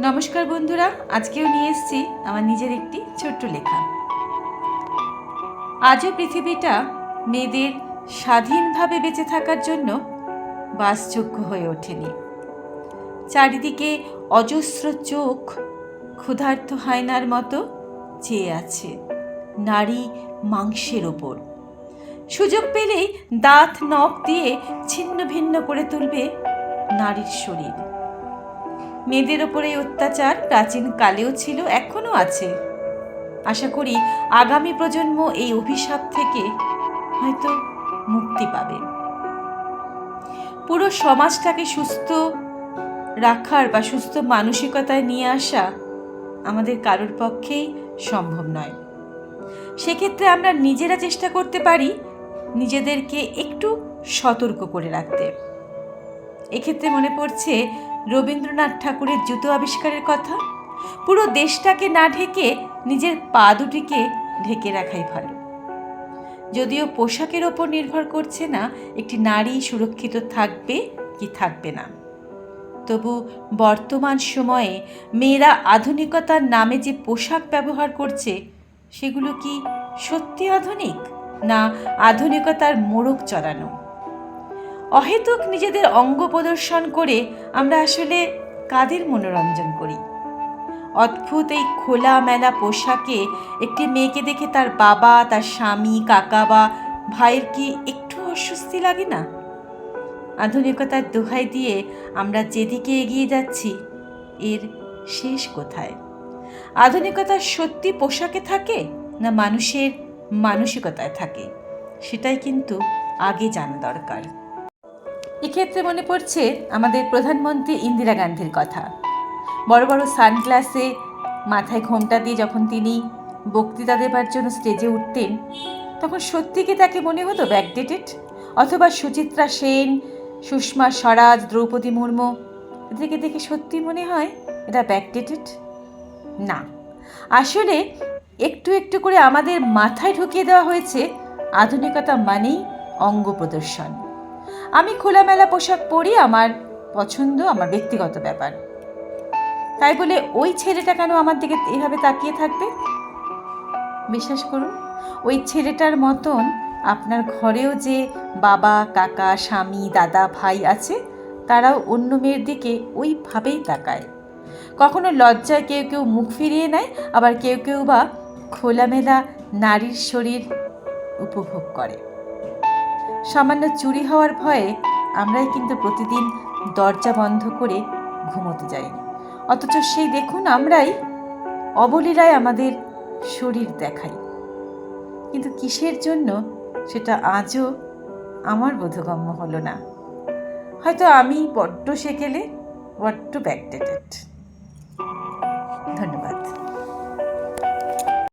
নমস্কার বন্ধুরা, আজকেও নিয়ে এসেছি আমার নিজের একটি ছোট্ট লেখা। আজও পৃথিবীটা মেয়েদের স্বাধীনভাবে বেঁচে থাকার জন্য বাসযোগ্য হয়ে ওঠেনি। চারিদিকে অজস্র চোখ ক্ষুধার্ত হায়নার মতো চেয়ে আছে নারী মাংসের ওপর। সুযোগ পেলেই দাঁত নখ দিয়ে ছিন্ন ভিন্ন করে তুলবে নারীর শরীর। মেয়েদের ওপরে এই অত্যাচার প্রাচীন কালেও ছিল এখনও আছে। আশা করি আগামী প্রজন্ম এই অভিশাপ থেকে হয়তো মুক্তি পাবে। পুরো সমাজটাকে সুস্থ রাখার বা সুস্থ মানসিকতায় নিয়ে আসা আমাদের কারোর পক্ষেই সম্ভব নয়। সেক্ষেত্রে আমরা নিজেরা চেষ্টা করতে পারি নিজেদেরকে একটু সতর্ক করে রাখতে। এক্ষেত্রে মনে পড়ছে রবীন্দ্রনাথ ঠাকুরের জুতো আবিষ্কারের কথা। পুরো দেশটাকে না ঢেকে নিজের পা দুটিকে ঢেকে রাখাই ভালো। যদিও পোশাকের ওপর নির্ভর করছে না, একটি নারী সুরক্ষিত থাকবে কি থাকবে না। তবু বর্তমান সময়ে মেয়েরা আধুনিকতার নামে যে পোশাক ব্যবহার করছে, সেগুলো কি সত্যি আধুনিক, না আধুনিকতার মোড়ক চড়ানো? অহেতুক নিজেদের অঙ্গ প্রদর্শন করে আমরা আসলে কাদের মনোরঞ্জন করি? অদ্ভুত এই খোলা মেলা পোশাকে একটি মেয়েকে দেখে তার বাবা, তার স্বামী, কাকা বা ভাইয়ের কি একটু অস্বস্তি লাগে না? আধুনিকতার দোহাই দিয়ে আমরা যেদিকে এগিয়ে যাচ্ছি, এর শেষ কোথায়? আধুনিকতা সত্যি পোশাকে থাকে না মানুষের মানসিকতায় থাকে? সেটাই কিন্তু আগে জানা দরকার। এক্ষেত্রে মনে পড়ছে আমাদের প্রধানমন্ত্রী ইন্দিরা গান্ধীর কথা। বড় বড় সানগ্লাসে মাথায় ঘোমটা দিয়ে যখন তিনি বক্তৃতা দেবার জন্য স্টেজে উঠতেন, তখন সত্যি কি তাকে মনে হতো ব্যাকডেটেড অথবা সুচিত্রা সেন, সুষমা স্বরাজ, দ্রৌপদী মুর্মু, এদেরকে দেখে সত্যি মনে হয় এটা ব্যাকডেটেড না। আসলে একটু একটু করে আমাদের মাথায় ঢুকিয়ে দেওয়া হয়েছে আধুনিকতা মানেই অঙ্গ প্রদর্শন। আমি খোলামেলা পোশাক পরি আমার পছন্দ, আমার ব্যক্তিগত ব্যাপার। তাই বলে ওই ছেলেটা কেন আমার দিকে এভাবে তাকিয়ে থাকবে? বিশ্বাস করুন, ওই ছেলেটার মতন আপনার ঘরেও যে বাবা, কাকা, স্বামী, দাদা, ভাই আছে, তারাও অন্য মেয়ের দিকে ওইভাবেই তাকায়। কখনো লজ্জায় কেউ কেউ মুখ ফিরিয়ে নেয়, আবার কেউ কেউ বা খোলামেলা নারীর শরীর উপভোগ করে। সামান্য চুরি হওয়ার ভয়ে আমরাই কিন্তু প্রতিদিন দরজা বন্ধ করে ঘুমোতে যাই। অথচ সেই দেখুন আমরাই অবলীলায় আমাদের শরীর দেখাই। কিন্তু কিসের জন্য সেটা আজও আমার বোধগম্য হলো না। হয়তো আমি বড্ড সেকেলে, বড্ড ব্যাকডেটেড।